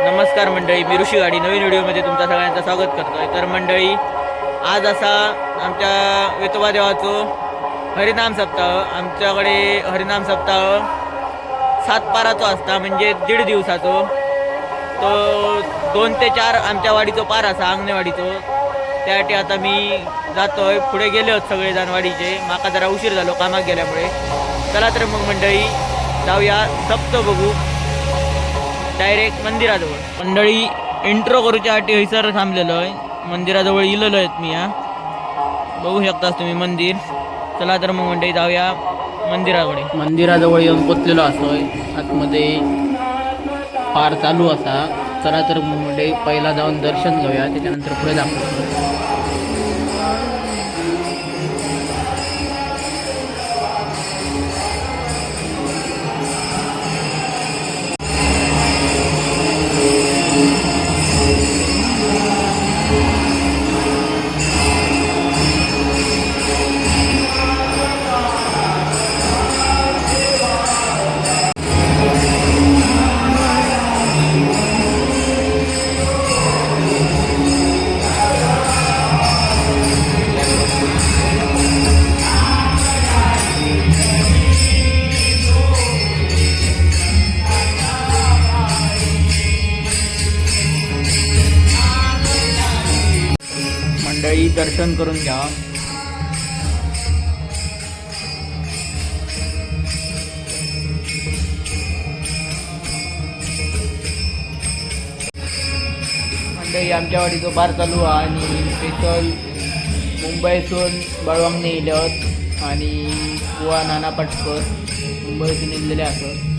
नमस्कार मंडळी मी ऋषी गाडी नवीन व्हिडिओमध्ये तुमच्या सगळ्यांचं स्वागत करतोय. तर मंडळी आज असा आमच्या वितोबा देवाचं हरिनाम सप्ताह आमच्याकडे हरिनाम सप्ताह सात पाराचो असता म्हणजे दीड दिवसाचो. तो दोन ते चार आमच्या वाडीचो पार असा अंगणेवाडीचो. त्यासाठी आता मी जातोय. पुढे गेले होत सगळे वाडीचे. माका जरा उशीर झालो कामाक गेल्यामुळे. चला तर मग मंडळी जाऊया. सप्त बघू. डायरेक्ट मंदिराजवळ. मंडळी इंट्रो करूच्यासाठी हयसर थांबलेलो आहे. मंदिराजवळ इलेलो आहेत मी हा. बघू शकतास तुम्ही मंदिर. चला तर मग मंडळी जाऊया मंदिराकडे. मंदिराजवळ येऊन पोचलेलो असतोय आतमध्ये पार चालू असा. चला तर मग मंडळी पहिला जाऊन दर्शन घेऊया. त्याच्यानंतर पुढे दाखवतो मंडळी दर्शन करून घ्या. मंडळी आमच्या वाडीचो बार चालू हा आणि स्पेशल मुंबईतून बळवांगने येयल्यात आणि गोवा नाना पटकर मुंबईतून येयलेले असत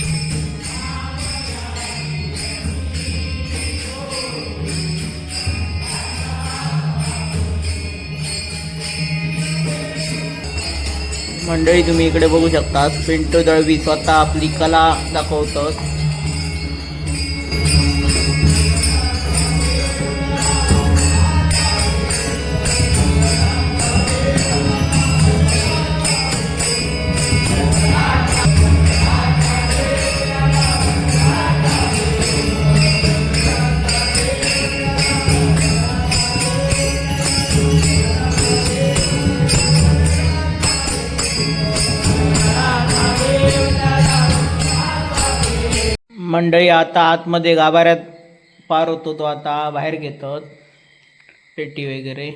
मंडळी तुम्ही इकडे बघू शकता. पिंटू दळवी स्वतः आपली कला दाखवतो मंडळी आता आतमध्ये गाभाऱ्यात पार होतो तो आता बाहेर घेतात पेटी वगैरे.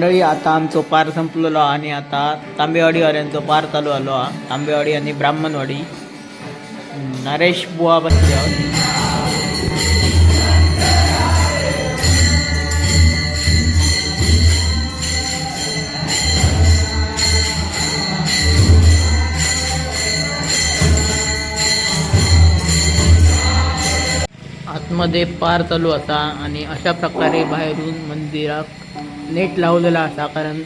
मंडळी आता आमचो पार संपलेलो आणि आता तांबेवाडीवाल्यांचो पार चालू आलो हा तांबेवाडी आणि ब्राह्मणवाडी. नरेश बुवा बसले. आतमध्ये पार चालू आता आणि अशा प्रकारे बाहेरून मंदिरात नेट लावलेला असा कारण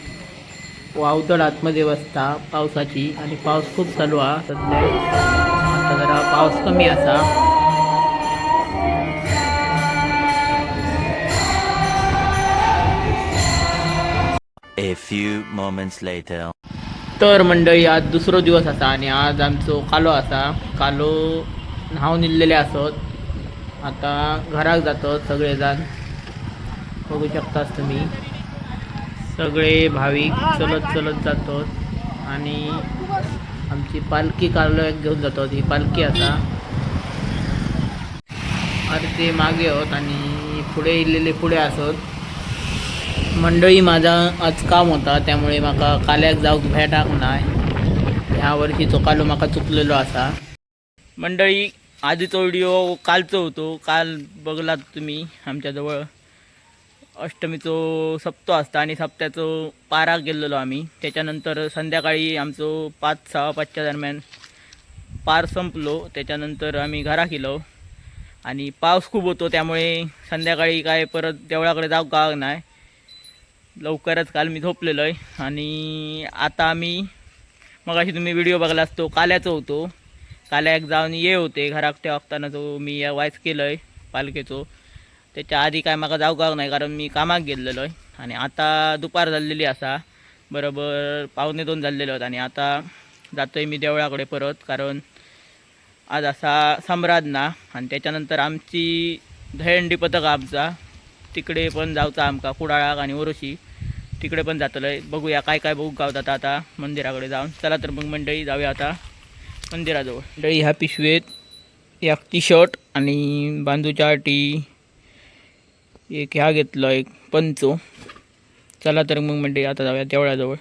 वावतड आतमध्ये बसता पावसाची आणि पाऊस खूप चालू हा सध्या. आता जरा पाऊस कमी असा. A few moments later. तर मंडळी आज दुसरो दिवस असा आणि आज आमचो कालो असा. कालो न्हाव निल्लेले असत. आता घराक जातात सगळेजण. बघू शकतास तुम्ही. सगळे भाविक चलत चलत जातात आणि आमची पालखी कार्यालयात घेऊन जातात. ही पालखी आता अरे ते मागे आहोत आणि पुढे इल्लेले पुढे असत. मंडळी माझा आज काम होता त्यामुळे म्हाका काल्याक जाऊक भेटाक नाय ह्या वर्षीचो कालो म्हाका चुकलेलो असा मंडळी आधीचो व्हिडिओ कालचो होतो. काल बघलात तुम्ही आमच्याजवळ अष्टमीचो सप्तो असता आणि सप्त्याचो पारा गेलेलो आम्ही. त्याच्यानंतर संध्याकाळी आमचो पाच सहा पाचच्या दरम्यान पार संपलो. त्याच्यानंतर आम्ही घरा गेलो आणि पाऊस खूप होतो त्यामुळे संध्याकाळी काय परत देवळाकडे जाऊ का नाही लवकरच काल मी झोपलेलो आहे आणि आता आम्ही मगाशी तुम्ही व्हिडिओ बघला असतो काल्याचो होतो. काल्याक जाऊन ये होते घराक त्या वक्ताना जो मी या वायस केलं आहे पालखेचो. त्याच्या आधी काय म्हाका जावपाक नाही कारण मी कामाक गेल्लेलो आहे आणि आता दुपार जाल्लेली असा. बरोबर पावणे दोन जाल्लेले आहेत आणि आता जातो आहे मी देवळाकडे परत कारण आज असा सम्राद ना. आणि त्याच्यानंतर आमची दहंडी पथक आमचा. तिकडे पण जाऊचा आमका कुडाळाक आणि ओरोशी. तिकडे पण जातलं आहे बघूया काय काय बघू गावतात आता मंदिराकडे जाऊन. चला तर मग मंडळी जाऊया आता मंदिराजवळ. मंडळी ह्या पिशवेत एक टी शर्ट आणि बांधूच्या टी एक ह्या घेतला एक पंचो. चला तर मग म्हणजे आता जाऊया देवळाजवळ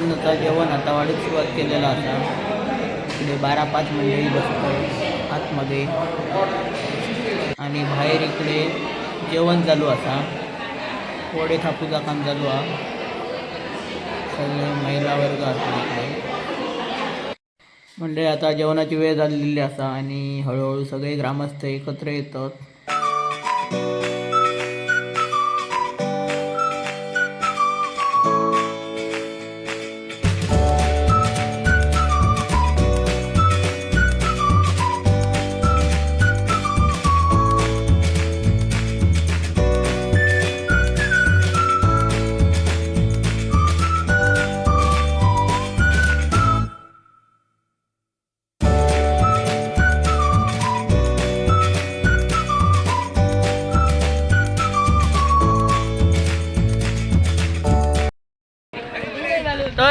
मंडळी जेवण आता वाढीत सुरुवात केलेला असा इकडे बारा पाच मंडळी बसतो आतमध्ये. आणि बाहेर इकडे जेवण चालू असा वडे थापूचा काम चालू हा सगळे महिला वर्ग असतो इकडे. म्हणजे आता जेवणाची वेळ झालेली असा आणि हळूहळू सगळे ग्रामस्थ एकत्र येतात.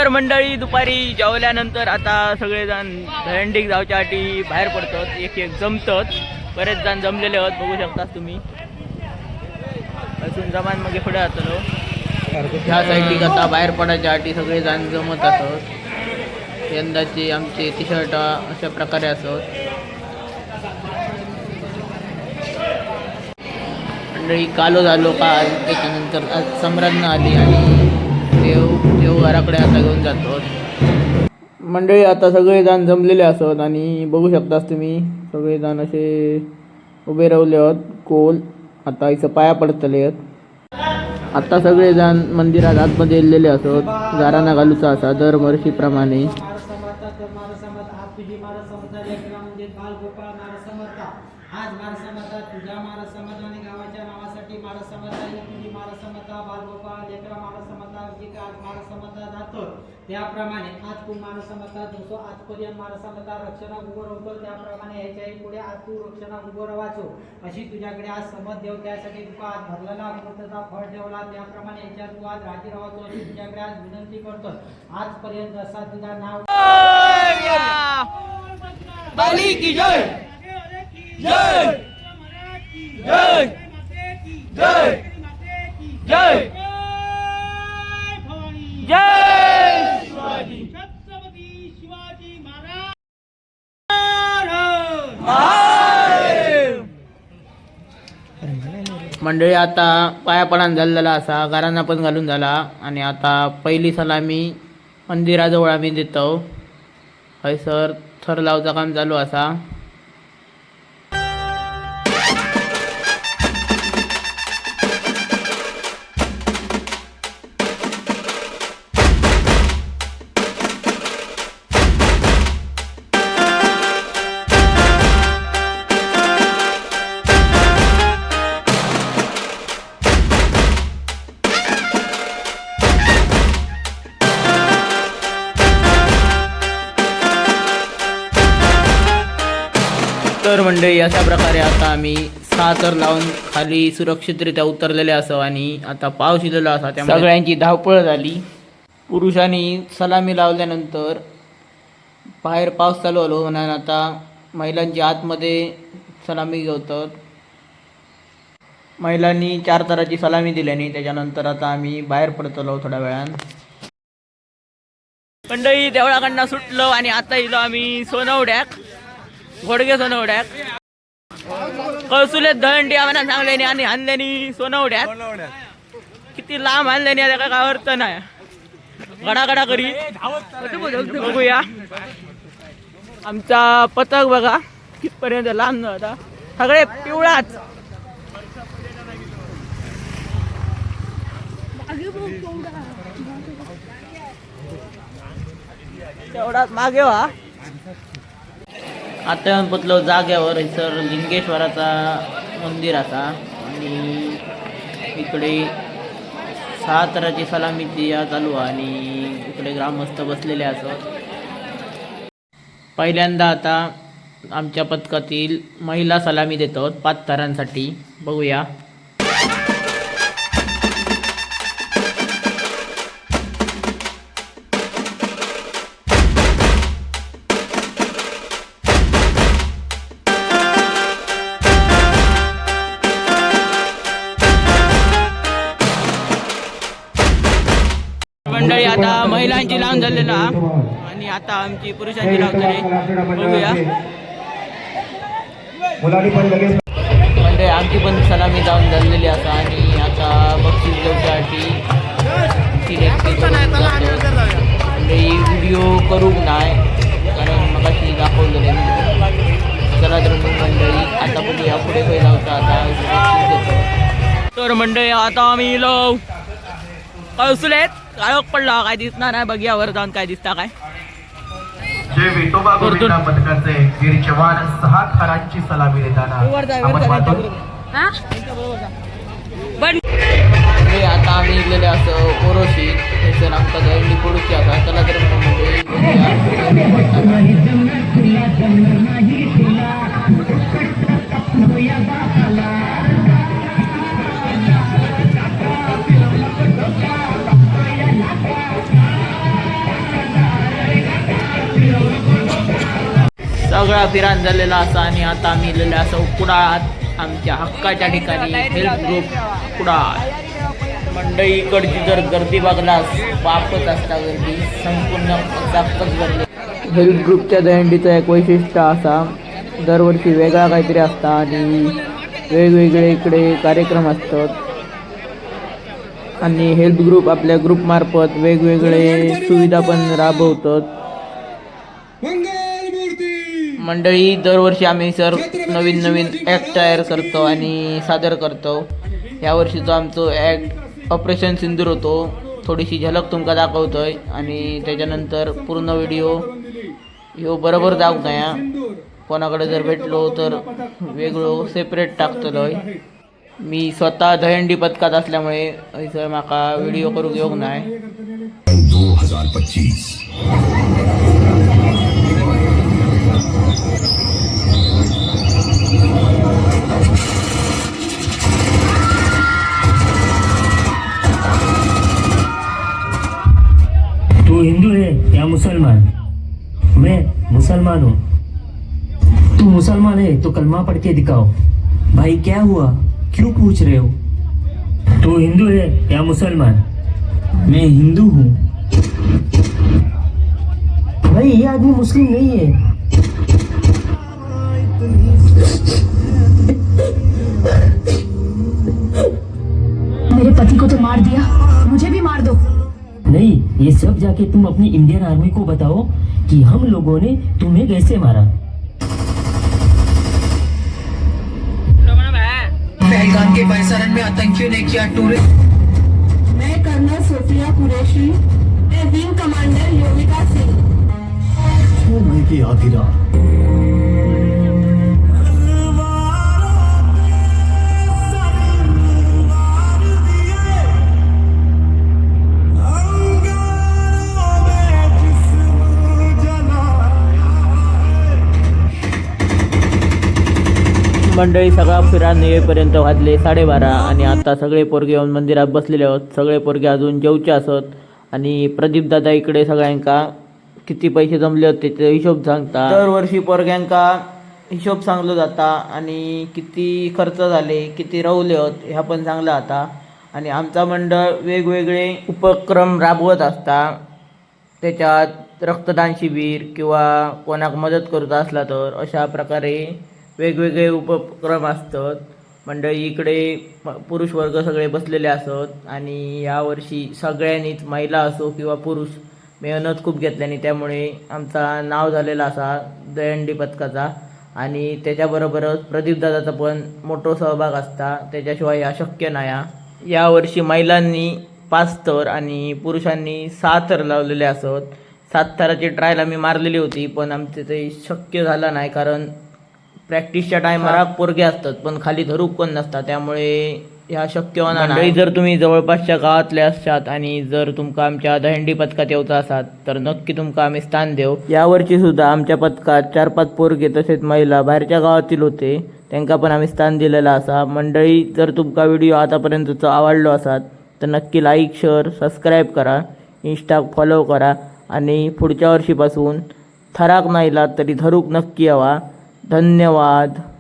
तर मंडळी दुपारी जेवल्यानंतर आता सगळेजण दहंडीक जावच्यासाठी बाहेर पडतात. एक एक जमतात. बरेच जण जमलेले आहोत बघू शकता तुम्ही. अजून जमान मग पुढे जातलो ह्या साईडीक आता बाहेर पडायच्या सगळे जण जमत असत यंदाची आमची टी शर्ट अशा प्रकारे असत मंडळी कालो झालो काल. त्याच्यानंतर आज सम्राज्ञ आली आणि देव देव घराकडे आता घेऊन जातो. मंडळी आता सगळेजण जमलेले असत आणि बघू शकतास तुम्ही सगळेजण असे उभे रावले आहोत कोल आता इथं पाया पडतले आहेत. आता सगळेजण मंदिरात आतमध्ये येलेले असत गाराणा घालूचा असा दर जी का जातो त्याप्रमाणे आज तू मारसमर्था जसो आजपर्यंत मारसमर्था रक्षणा उभं राहतो त्याप्रमाणे ह्याच्याही पुढे आज तू उभं राहायचो. अशी तुझ्याकडे आज समज देव त्यासाठी तुका आज भरलेला अमृताचा फळ ठेवला? त्याप्रमाणे याच्यात तू आज राजी राहतो अशी तुझ्याकडे आज विनंती करतो आजपर्यंत जसा तुझा नाव बाली की जय! जय! जय! जय! जय! जय शिवाजी छत्रपती शिवाजी महाराज मंडळी आता पायापडान झालेला असा घरांना पण घालून झाला. आणि आता पहिली सलामी मंदिराजवळ आम्ही देतो. हयसर थर लावचा काम चालू असा. मंडळी अशा प्रकारे आता आम्ही सहा तर लावून खाली सुरक्षितरित्या उतरलेले असो आणि आता पाऊस इलेला असा त्यामुळे सगळ्यांची धावपळ झाली. पुरुषांनी सलामी लावल्यानंतर बाहेर पाऊस चालू आलो म्हणून आता महिलांची आतमध्ये सलामी घेतात. महिलांनी चार तराची सलामी दिल्याने त्याच्यानंतर आता आम्ही बाहेर पडतलो थोड्या वेळान. मंडळी देवळाकडनं सुटलो आणि आता इलो आम्ही सोनवड्याक घोडगे सोनवड्याक कळसुलेत दहंडी आम्हाला सांगल्यानी आणि आणल्यानी सोनवड्यात. किती लांब आणल्यानी त्याचा काय अर्थ नाही गडागडा करी. बघूया. आमचा पथक बघा कितपर्यंत लांब होता सगळे पिवळाच. तेवढाच मागे व्हा. आता येऊन पोचलो जाग्यावर सर लिंगेश्वराचा मंदिर असा आणि इकडे सहा सलामीची या चालू आहे आणि इकडे ग्रामस्थ बसलेले असत पहिल्यांदा आता आमच्या पथकातील महिला सलामी देतात पाच तरांसाठी. बघूया. महिलांची लावून झालेला आणि आता आमची पुरुषांची पण लगेच म्हणजे आमची पण सलामी जाऊन झालेली असा आणि आता बक्षीस म्हणजे ही व्हिडिओ करूक नाही कारण मग अशी दाखवलेले चला तर मग मंडळी आता बघूया पुढे काही लावता आता. तर मंडळी आता आम्ही इलो. कळसुलेत काळोख पडला काय दिसणार नाही बघियावर जाऊन काय दिसता काय? जे विठोबा गोविंदा पथकाचे वीर जवान सहा थरांची सलामी देताना वर जाय, वर आपण जाय, पाहतो. आता आम्ही इलेले असं ओरोशी दळणी पडूची असा चला तर म्हणजे सगळा फिरान झालेला असा आणि आता आम्ही इलेले असं कुडाळात आमच्या हक्काच्या ठिकाणी हेल्प ग्रुप कुडाळ मंडई इकडची जर गर्दी बघलास बापच असता गर्दी संपूर्ण जास्तच गर्दी. हेल्प ग्रुपच्या दहंडीचं एक वैशिष्ट्य असा दरवर्षी वेगळा काहीतरी असता आणि वेगवेगळे इकडे कार्यक्रम असतात. आणि हेल्प ग्रुप आपल्या ग्रुपमार्फत वेगवेगळे सुविधा पण राबवतात. मंडळी दरवर्षी आम्ही सर नवीन नवीन ॲक्ट तयार करतो आणि सादर करतो. यावर्षीचं आमचं ॲक्ट ऑपरेशन सिंदूर होतो. थोडीशी झलक तुमका दाखवतोय आणि त्याच्यानंतर पूर्ण व्हिडिओ ह्यो बरोबर जाऊ नया कोणाकडे जर भेटलो तर वेगळं सेपरेट टाकतलोय मी स्वतः दहंडी पथकात असल्यामुळे सर माका व्हिडिओ करूक येऊक नाही तू हिंदू है या मुसलमान? मैं मुसलमान हूँ। तू मुसलमान है तो कलमा पढ़ के दिखाओ। भाई, क्या हुआ? क्यों पूछ रहे हो? तू हिंदू है या मुसलमान? मैं हिंदू हूँ। भाई, ये आदमी मुस्लिम नहीं है। मेरे पति को तो मार दिया। मुझे भी मार दो। नहीं ये सब जाके तुम अपनी इंडियन आर्मी को बताओ कि हम लोगों ने तुम्हें कैसे मारा। पहलगाम के परिसरन में आतंकियों ने किया टूरिस्ट मैं कर्नल सोफिया कुरैशी मैं विंग कमांडर योगिता सिंह। की आधी रात। मंडळी सगळा फिरान येईपर्यंत वाजले साडेबारा आणि आता सगळे पोरगे येऊन मंदिरात बसलेले आहोत. सगळे पोरगे अजून जेवचे असत. आणि प्रदीप दादा इकडे सगळ्यांका किती पैसे जमले होते ते हिशोब सांगता. दरवर्षी पोरग्यांका हिशोब सांगलो जाता आणि किती खर्च झाले किती रवले होत ह्या पण सांगलं जाता आणि आमचा मंडळ वेगवेगळे उपक्रम राबवत असता. त्याच्यात रक्तदान शिबिर किंवा कोणाक मदत करत असला तर अशा प्रकारे वेगवेगळे उपक्रम असतात. मंडळी इकडे पुरुष वर्ग सगळे बसलेले असत आणि यावर्षी सगळ्यांनीच महिला असो किंवा पुरुष मेहनत खूप घेतल्याने त्यामुळे आमचा नाव झालेला असा दयंडी पथकाचा आणि त्याच्याबरोबरच प्रदीपदादाचा पण मोठो सहभाग असता. त्याच्याशिवाय हा शक्य नाही. हा. यावर्षी महिलांनी पाच थर आणि पुरुषांनी सहा थर लावलेले असत. सात थराची ट्रायल आम्ही मारलेली होती पण आमचे ते शक्य झालं नाही कारण प्रॅक्टिसच्या टायमाला पोरगे असतात पण खाली धरूक कोण नसतात. त्यामुळे ह्या शक्य होणार नाही. जर तुम्ही जवळपासच्या गावातले असतात आणि जर तुमका आमच्या दहंडी पथकात येऊचा असाल तर नक्की तुमका आम्ही स्थान देऊ. यावर्षी सुद्धा आमच्या पथकात चार पाच पोरगे तसेच महिला बाहेरच्या गावातील होते. त्यांना पण आम्ही स्थान दिलेलं असा. मंडळी जर तुमका व्हिडिओ आतापर्यंतचा आवडलो असात तर नक्की लाईक शेअर सबस्क्राईब करा. इंस्टा फॉलो करा. आणि पुढच्या वर्षीपासून थराक नाहीला तरी धरूक नक्की यावा. धन्यवाद.